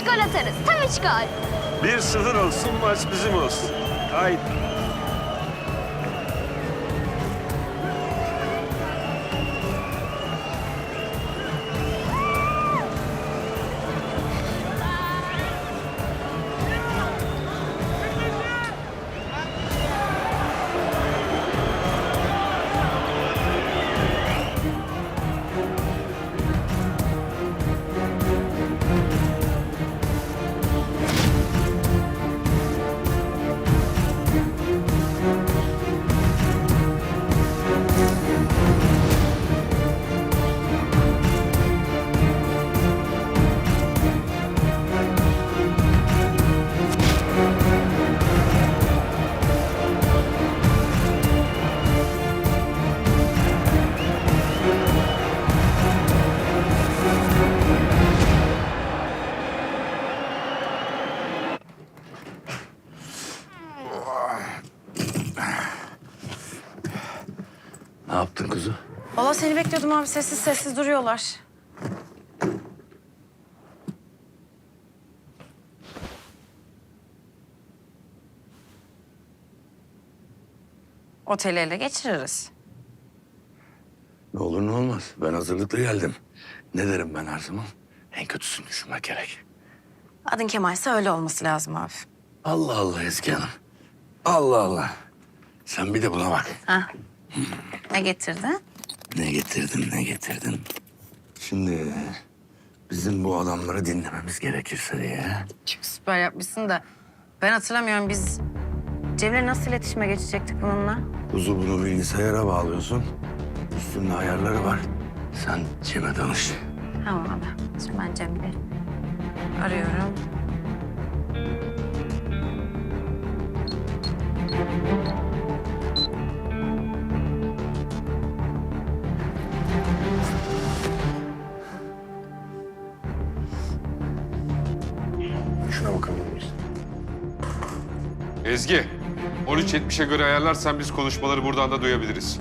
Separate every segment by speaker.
Speaker 1: gol atarız. Tam üç gol.
Speaker 2: 1-0 olsun maç bizim olsun. Haydi.
Speaker 3: Yaptın kuzu?
Speaker 4: Valla seni bekliyordum abi. Sessiz sessiz duruyorlar. Oteli ele geçiririz.
Speaker 3: Ne olur ne olmaz. Ben hazırlıklı geldim. Ne derim ben her zaman? En kötüsünü düşünmek gerek.
Speaker 4: Adın Kemal'se öyle olması lazım abi.
Speaker 3: Allah Allah Ezgi Hanım. Allah Allah. Sen bir de buna bak.
Speaker 4: Ha. Ne getirdi?
Speaker 3: Ne getirdin, ne getirdin? Şimdi bizim bu adamları dinlememiz gerekirse diye.
Speaker 4: Çok süper yapmışsın da ben hatırlamıyorum biz Cem'le nasıl iletişime geçecektik bununla?
Speaker 3: Kuzu bunu bilgisayara bağlıyorsun. Üstünde ayarları var. Sen Cem'e danış.
Speaker 4: Tamam abi. Şimdi ben Cem'i arıyorum.
Speaker 5: Ezgi, 13.70'e göre ayarlarsan biz konuşmaları buradan da duyabiliriz.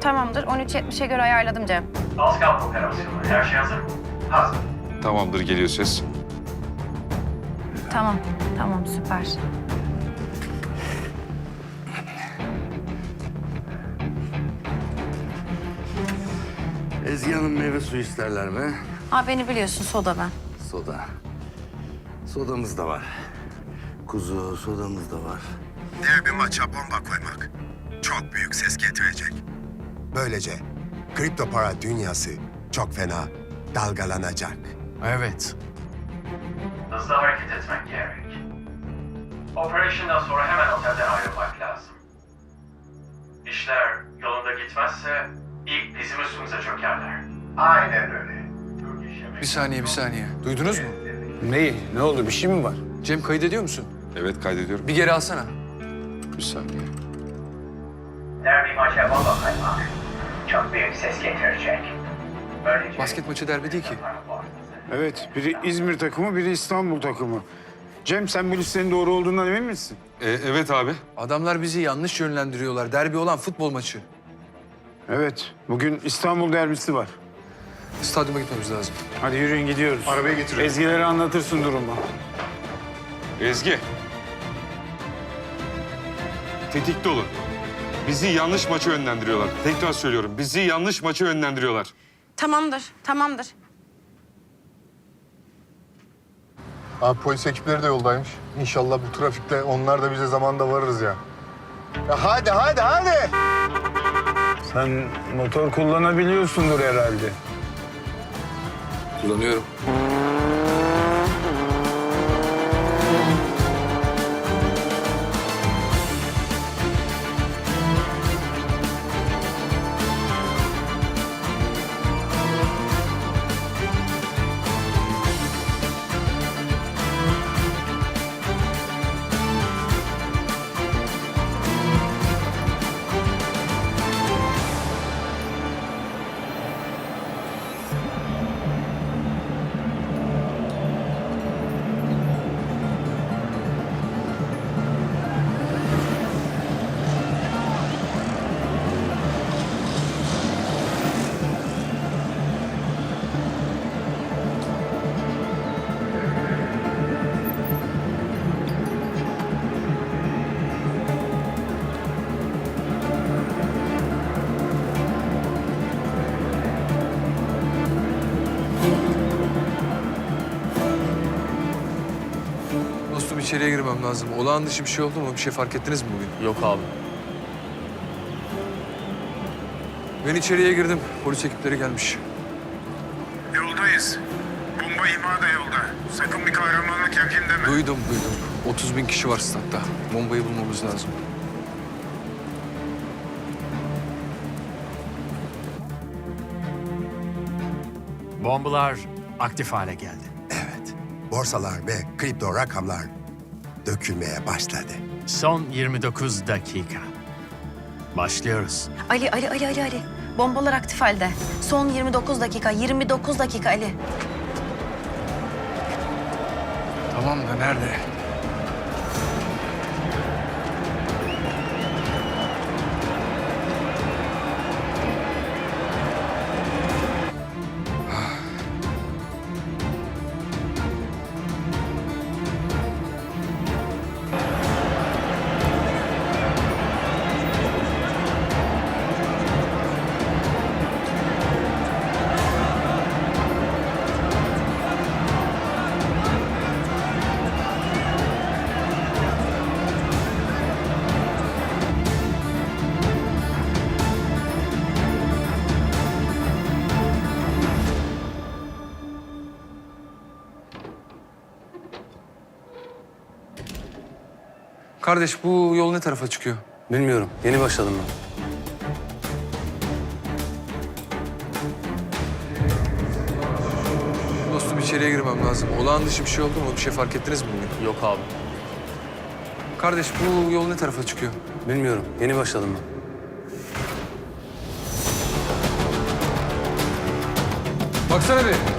Speaker 4: Tamamdır. 13.70'e göre ayarladım Cem.
Speaker 6: Az kaldı operasyonu. Her şey hazır mı? Hazır.
Speaker 5: Tamamdır, geliyor ses.
Speaker 4: Tamam. Tamam süper.
Speaker 3: Ezgi Hanım meyve suyu isterler mi?
Speaker 4: Abi beni biliyorsun soda ben.
Speaker 3: Soda. Sodamız da var. Kuzu sodamız da var.
Speaker 7: Derbi maça bomba koymak çok büyük ses getirecek. Böylece kripto para dünyası çok fena dalgalanacak.
Speaker 8: Evet.
Speaker 6: Hızlı hareket etmek gerek. Operasyondan sonra hemen otelden ayrılmak lazım. İşler yolunda gitmezse ilk bizim üstümüze çökerler. Aynen öyle.
Speaker 8: Bir saniye, bir saniye. Duydunuz mu?
Speaker 2: Neyi? Ne oldu? Bir şey mi var?
Speaker 8: Cem kaydediyor musun?
Speaker 5: Evet, kaydediyorum.
Speaker 8: Bir geri alsana.
Speaker 5: Bir saniye.
Speaker 6: Derbi maça bomba koymak çok büyük ses getirecek. Böylece...
Speaker 8: Basket maçı derbi değil ki.
Speaker 9: Evet, biri İzmir takımı, biri İstanbul takımı. Cem sen bu listenin doğru olduğundan emin misin?
Speaker 5: E, evet abi.
Speaker 8: Adamlar bizi yanlış yönlendiriyorlar. Derbi olan futbol maçı.
Speaker 9: Evet, bugün İstanbul derbisi var.
Speaker 8: Stadyuma gitmemiz lazım.
Speaker 9: Hadi yürüyün gidiyoruz.
Speaker 2: Arabaya getiriyorum.
Speaker 9: Ezgilere anlatırsın durumu.
Speaker 5: Ezgi. Tetikte olun. Bizi yanlış maça yönlendiriyorlar. Tekrar söylüyorum, bizi yanlış maça yönlendiriyorlar.
Speaker 4: Tamamdır. Tamamdır.
Speaker 10: Abi polis ekipleri de yoldaymış. İnşallah bu trafikte onlar da bize zamanda varırız ya. Ya hadi hadi hadi.
Speaker 9: Sen motor kullanabiliyorsundur herhalde.
Speaker 8: Kullanıyorum. İçeriye girmem lazım. Olağan dışı bir şey oldu mu? Bir şey fark ettiniz mi bugün?
Speaker 1: Yok abi.
Speaker 8: Ben içeriye girdim. Polis ekipleri gelmiş.
Speaker 7: Yoldayız. Bomba imha da yolda. Sakın bir kahramanlık yapayım deme.
Speaker 8: Duydum, duydum. 30 bin kişi var statta. Bombayı bulmamız lazım.
Speaker 11: Bombalar aktif hale geldi.
Speaker 7: Evet. Borsalar ve kripto rakamlar dökülmeye başladı.
Speaker 11: Son 29 dakika. Başlıyoruz.
Speaker 4: Ali, Ali, Ali, Ali, Ali. Bombalar aktif halde. Son 29 dakika, 29 dakika Ali.
Speaker 8: Tamam da nerede? Kardeş bu yol ne tarafa çıkıyor?
Speaker 1: Bilmiyorum. Yeni başladım ben.
Speaker 8: Dostum içeriye girmem lazım. Olağan dışı bir şey oldu mu? Bir şey fark ettiniz mi bugün?
Speaker 1: Yok abi.
Speaker 8: Kardeş bu yol ne tarafa çıkıyor?
Speaker 1: Bilmiyorum. Yeni başladım ben.
Speaker 8: Baksana bir.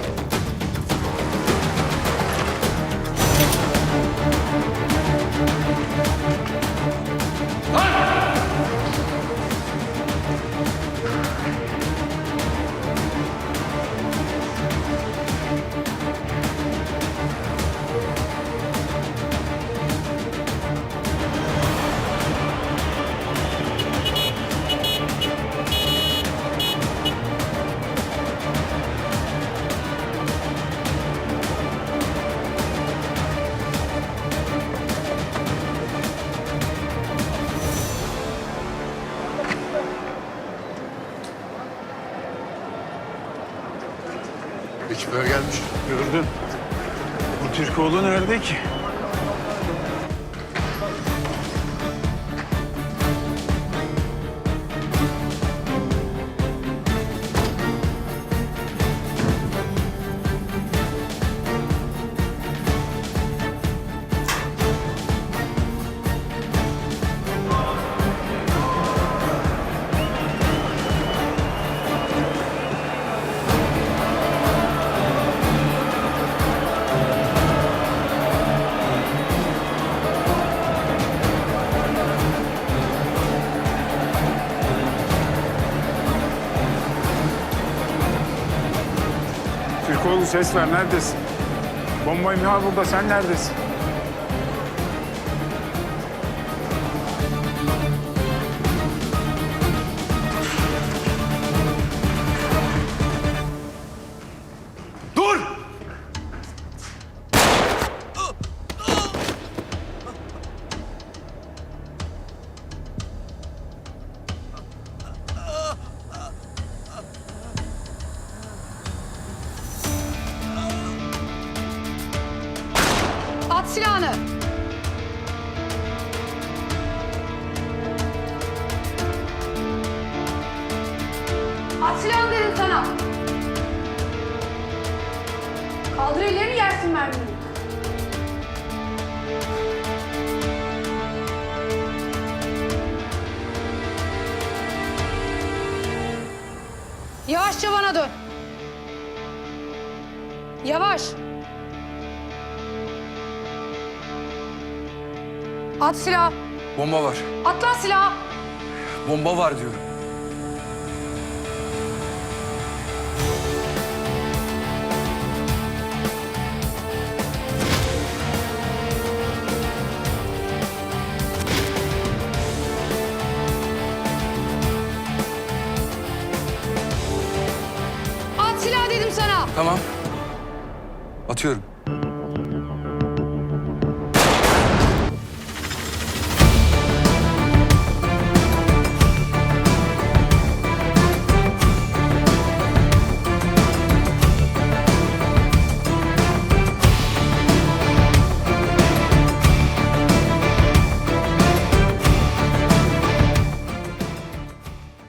Speaker 9: Ekipler gelmiş. Gördüm. Bu Türkoğlu nerede ki? Türkoğlu ses ver neredesin? Bomba imha burada sen neredesin?
Speaker 12: Sana. Kaldır ellerini yersin mermiyi. Yavaşça bana dön. Yavaş. At silah.
Speaker 8: Bomba var.
Speaker 12: At lan silah.
Speaker 8: Bomba var diyorum.
Speaker 12: At